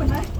มัไหม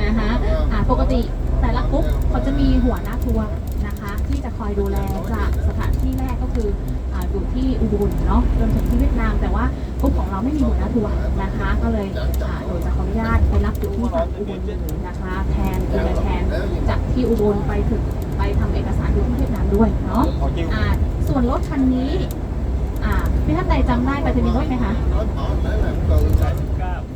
นะคะอ่าปกติแต่ละกรุ๊ปเขาจะมีหัวหน้าทัวร์นะคะ ที่จะคอยดูแลจากสถานที่แรกก็คืออ่าอยู่ที่อุบลเนาะจนถึงที่เวียดนาม แต่ว่ากรุ๊ปของเราไม่มีหัวหน้าทัวร์นะคะ ก็เลยอ่าหนูจะขออนุญาตไปรับอยู่ที่ฝั่งอุบลนะคะ แทนดูแลแทนจากที่อุบลไปถึงไปทำเอกสารอยู่ที่เวียดนามด้วยเนาะอ่าส่วนรถคันนี้อ่าพี่ท่านใดจำได้ไปทะเบียนรถไหมคะ nói bỏ để làm từ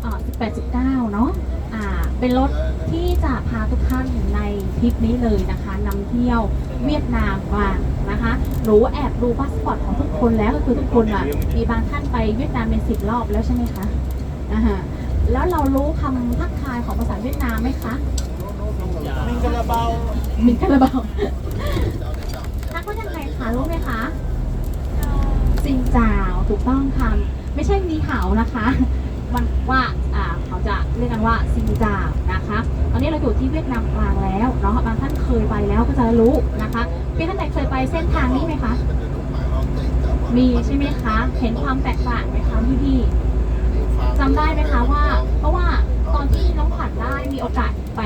อ่า18 19เนาะอ่าเป็นรถ ที่จะพาทุกท่านในทริปนี้เลยนะคะนำเที่ยวเวียดนามมานะคะหนูแอบดูพาสปอร์ตของทุกคนแล้วก็คือทุกคนอะมีบางท่านไปเวียดนามเป็นสิบรอบแล้วใช่ไหมคะอ่าฮะแล้วเรารู้คำทักทายของภาษาเวียดนามไหมคะมิงกะลาเบามินคาราบาวทักว่ายังไงคะรู้ไหมคะซินจาวถูกต้องค่ะไม่ใช่มีเขานะคะ มันว่าอ่าเขาจะเรียกกันว่าซินจาวนะคะ ตอนนี้เราอยู่ที่เวียดนามกลางแล้วเนาะบางท่านเคยไปแล้วก็จะรู้นะคะพี่ท่านใดเคยไปเส้นทางนี้ไหมคะมีใช่ไหมคะเห็นความแตกต่างไหมคะพี่พี่ๆจำได้ไหมคะว่า เพราะว่าตอนที่น้องผัดได้มีโอกาสไป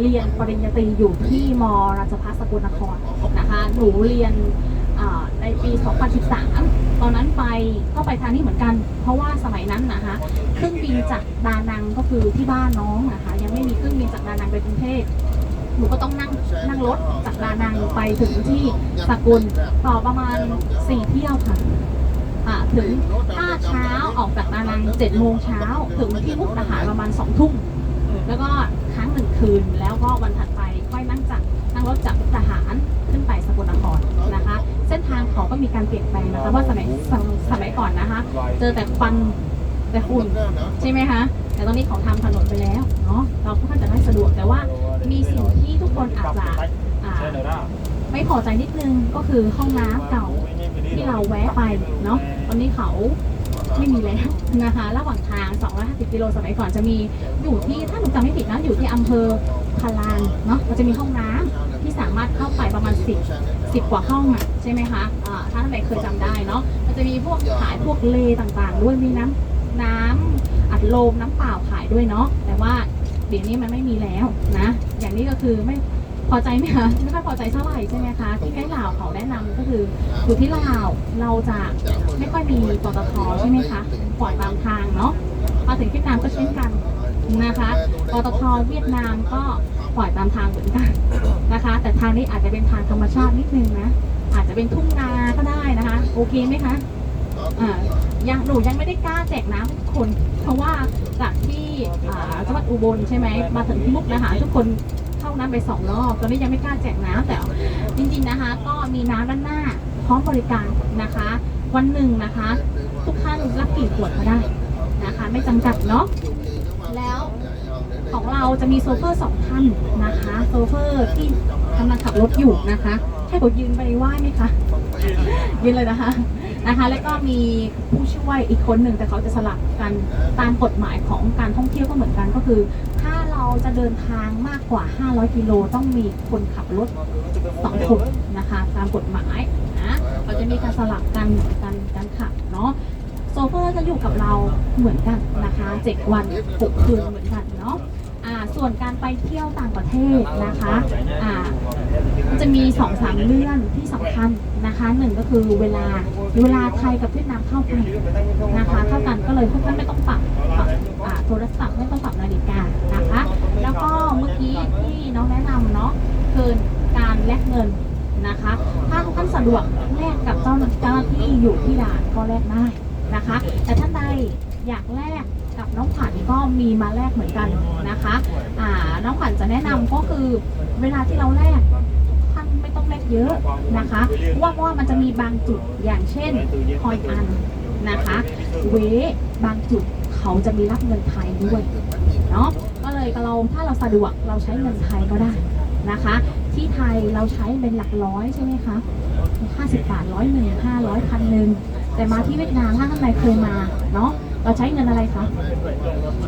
เรียนปริญญาตรีอยู่ที่มราชภัฏสกลนครนะคะหนูเรียน ในปี 2013 ตอนนั้นไปก็ไปทางนี้เหมือนกัน เพราะว่าสมัยนั้นนะคะเครื่องบินจากดานังก็คือที่บ้านน้องนะคะยังไม่มีเครื่องบินจากดานังไปกรุงเทพหนูก็ต้องนั่งนั่งรถจากดานังไปถึงที่สกลต่อประมาณ4เที่ยวค่ะอ่าถึงถ้าเช้าออกจากดานัง7โมงเช้าถึงที่มุกดาหารประมาณ2ทุ่มแล้วก็ค้างหนึ่งคืนแล้วก็วันถัดไปค่อยนั่งจากนั่งรถจากมุกดาหารขึ้นไปสกลนครนะคะาก็มีการเปลี่ยนแปลงนะคะว่าสมัยสมัยก่อนนะคะ เจอแต่ควันแต่ฝุ่นใช่ไหมคะแต่ตอนนี้เขาทำถนนไปแล้วเนาะเราก็จะได้สะดวกแต่ว่ามีสิ่งที่ทุกคนอาจจะไม่พอใจนิดนึงก็คือห้องน้ำเก่าที่เราแวะไปเนาะตอนนี้เขาไม่มีแล้วนะคะ ระหว่างทาง 250 กิโลสมัยก่อนจะมีอยู่ที่ถ้าหนูจำไม่ผิดนะอยู่ที่อำเภอพารานเนาะมันจะมีห้องน้ำที่สามารถเข้าไปประมาณ 10 10กว่าห้องอะใช่ไหมคะอ่าถ้าท่านใดเคยจำได้เนาะมันจะมีพวกขายพวกเลต่างๆ ด้วยมีน้ำน้ำอัดลมน้ำเปล่าขายด้วยเนาะแต่ว่าเดี๋ยวนี้มันไม่มีแล้วนะ อย่างนี้ก็คือไม่พอใจไหมคะไม่ค่อยพอใจเท่าไหร่ใช่ไหมคะที่ไกด์ลาวเขาแนะนำก็คืออยู่ที่ลาวเราจะไม่ค่อยมีปตทใช่ไหมคะปล่อยตามทางเนาะ มาถึงเวียดนามก็เช่นกันนะคะปตทเวียดนามก็ป ล่อยตามทางเหมือนกันนะคะ แต่ทางนี้อาจจะเป็นทางธรรมชาตินิดนึงนะ อาจจะเป็นทุ่งนาก็ได้นะคะ โอเคไหมคะอ่ายังหนูยังไม่ได้กล้าแจกน้ำทุกคน เพราะว่าจากที่อ่าจังหวัดอุบลใช่ไหมมาถึงที่มุกนะคะทุกคนเข้าน้ำไปสองรอบตอนนี้ยังไม่กล้าแจกน้ำแต่จริง ๆนะคะ ก็มีน้ำด้านหน้าพร้อมบริการนะคะ วันหนึ่งนะคะ ทุกท่านรับกี่ขวดก็ได้นะคะ ไม่จำกัดเนาะ ของเราจะมีโซเฟอร์สองท่านนะคะ โซเฟอร์ที่กำลังขับรถอยู่นะคะให้กดยืนไปไหว้ไหมคะยืนเลยนะคะนะคะ แล้วก็มีผู้ช่วยอีกคนหนึ่งแต่เขาจะสลับกันตามกฎหมายของการท่องเที่ยวก็เหมือนกันก็คือ ถ้าเราจะเดินทางมากกว่า 500 กิโลต้องมีคนขับรถสองคนนะคะ ตามกฎหมายนะเราจะมีการสลับกันกันกันขับเนาะ โซเฟอร์จะอยู่กับเราเหมือนกันนะคะ 7 วัน 6 คืนเหมือนกันเนาะอ่าส่วนการไปเที่ยวต่างประเทศนะคะอ่าจะมีสองสามเรื่องที่สำคัญนะคะหนึ่งก็คือเวลาเวลาไทยกับเวียดนามเข้ากันนะคะเท่ากันก็เลยพวกท่านไม่ต้องปรับปรับอ่าโทรศัพท์ไม่ต้องปรับนาฬิกานะคะ แล้วก็เมื่อกี้ที่น้องแนะนำเนาะคือการแลกเงินนะคะ ถ้าทุกท่านสะดวกแลกกับเจ้าหน้าเจ้าหน้าที่อยู่ที่ด่านก็แลกได้ นะคะ แต่ท่านใดอยากแลกกับน้องขวัญก็มีมาแลกเหมือนกันนะคะอ่าน้องขวัญจะแนะนำก็คือเวลาที่เราแลกท่านไม่ต้องแลกเยอะนะคะเพราะว่าเพราะว่ามันจะมีบางจุดอย่างเช่นคอยอันนะคะ เวบางจุดเขาจะมีรับเงินไทยด้วยเนาะก็เลยเราถ้าเราสะดวกเราใช้เงินไทยก็ได้นะคะ ที่ไทยเราใช้เป็นหลักร้อยใช่ไหมคะ50บาทร้อยหนึ่งห้าร้อยพันหนึ่ง แต่มาที่เวียดนามถ้าท่านใดเคยมาเนาะเราใช้เงินอะไรคะ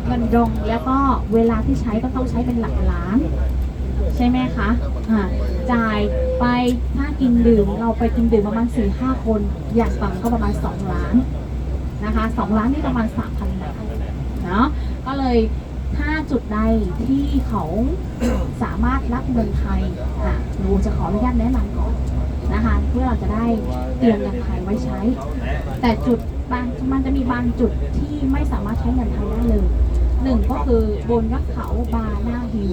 เงินดองแล้วก็เวลาที่ใช้ก็ต้องใช้เป็นหลักล้าน ใช่ไหมคะอ่าจ่ายไปถ้ากินดื่มเราไปกินดื่มประมาณ4ี่ห้าคน อย่างต่ำก็ประมาณ2ล้านนะคะ2ล้านนี่ประมาณ3,000บาทเนาะก็เลยถ้าจุดใดที่เขาสามารถรับเงินไทยอะหนูจะขออนุญาตแนะนำก่อน นะคะเพื่อเราจะได้เตรียมเงินไทยไว้ใช้ แต่จุดบางมันจะมีบางจุดที่ไม่สามารถใช้เงินไทยได้เลยหนึ่งก็คือบนยอดเขาบาหน้าฮิล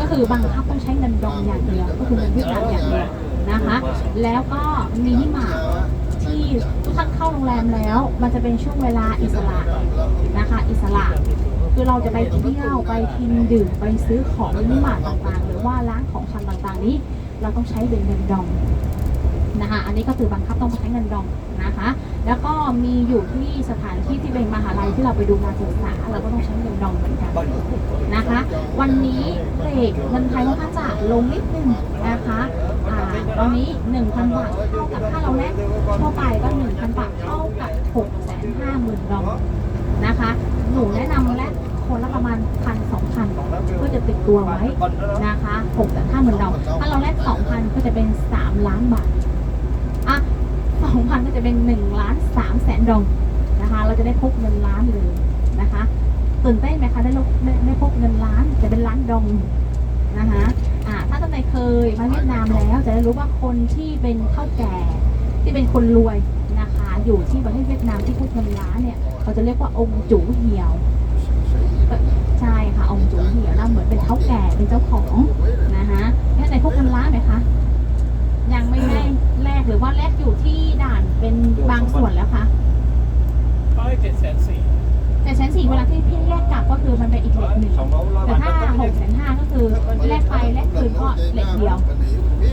ก็คือบังคับต้องใช้เงินดองอย่างเดียวก็คือเงินเวียดนามอย่างเดียวนะคะ แล้วก็มินิมาร์ทที่ทุกท่านเข้าโรงแรมแล้ว มันจะเป็นช่วงเวลาอิสระนะคะ อิสระคือเราจะไปเที่ยวไปกินดื่มไปซื้อของมินิมาร์ทต่างๆ หรือว่าร้านของชำต่างๆนี้ เราต้องใช้เป็นเงินดอง นะคะอันนี้ก็คือบังคับต้องใช้เงินดองนะคะ แล้วก็มีอยู่ที่สถานที่ที่เป็นมหาลัยที่เราไปดูการศึกษาเราก็ต้องใช้เงินดองเหมือนกันนะคะ วันนี้เรทเงินไทยค่อนข้างจะลงนิดนึงนะคะตอนนี้ 1,000 บาทเท่ากับถ้าเราแลกทั่วไปก็ 1,000 บาทเท่ากับ 6 5 0 0 0 0 ดองนะคะ หนูแนะนำแลกคนละประมาณพันสองพันเพื่อจะติดตัวไว้นะคะ6แต่ถ้าเหมือนเราถ้าเราแลก2,000ก็จะเป็น3ล้านบาท อะ2,000ก็จะเป็น1ล้าน3แสนดองนะคะ เราจะได้พกเงินล้านเลยนะคะตื่นเต้นไหมคะได้ลกได้ได้พกเงินล้านจะเป็นล้านดองนะคะอ่าถ้าท่านใดเคยมาเวียดนามแล้วจะได้รู้ว่าคนที่เป็นเท่าแก่ที่เป็นคนรวยนะคะ อยู่ที่ประเทศเวียดนามที่พกเงินล้านเนี่ยเขาจะเรียกว่าองค์จูเหี่ยวใช่ค่ะองค์จูเหี่ยวนะเหมือนเป็นเท่าแก่เป็นเจ้าของนะคะแค่ในพวกเงินล้านไหมคะยังไม่ได้ แลกหรือว่าแลกอยู่ที่ด่านเป็นบางส่วนแล้วคะก็ให้เจ็ดแสนสี่แต่ชั้นสี่เวลาที่พี่แลกกลับก็คือมันเป็นอีกเลทหนึ่งแต่ถ้าหกแสนห้าก็คือแลกไปแลกคืนก็เลทเดียว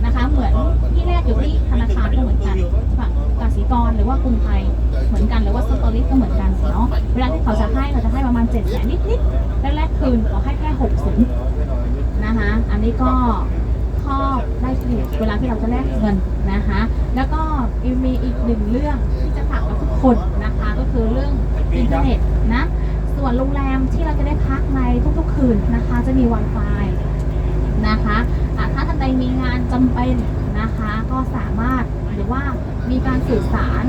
นะคะ เหมือนที่แลกอยู่ที่ธนาคารก็เหมือนกันฝั่งกสิกรหรือว่ากรุงไทยเหมือนกันหรือว่าสตอรี่ก็เหมือนกันเนาะเวลาที่เขาจะให้เขาจะให้ประมาณเจ็ดแสนนิดๆแล้วแลกคืนเขาให้แค่หกแสนนะคะ อันนี้ก็ ข้อได้เปรียบเวลาที่เราจะแลกเงินนะคะ แล้วก็มีอีกหนึ่งเรื่องที่จะฝากกับทุกคนนะคะก็คือเรื่องอินเทอร์เน็ตนะส่วนโรงแรมที่เราจะได้พักในทุกๆคืนนะคะ จะมี Wi-Fi นะคะถ้าท่านใดมีงานจำเป็นนะคะก็สามารถหรือว่ามีการสื่อสาร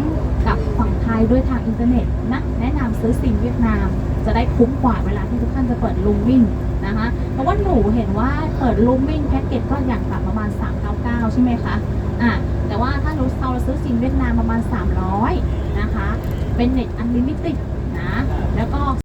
กับฝั่งไทยด้วยทางอินเทอร์เน็ตนะแนะนำซื้อซิมเวียดนาม จะได้คุ้มกว่าเวลาที่ทุกท่านจะเปิดลูมมิ่ง นะคะเพราะว่าหนูเห็นว่าเปิดลูมมิ่งแพ็กเกจก็อย่างต่ำประมาณ 399 ใช่ไหมคะอะแต่ว่าถ้าเราเราซื้อซิมเวียดนามประมาณ 300 นะคะ เป็นเน็ตอันลิมิต็ดนะ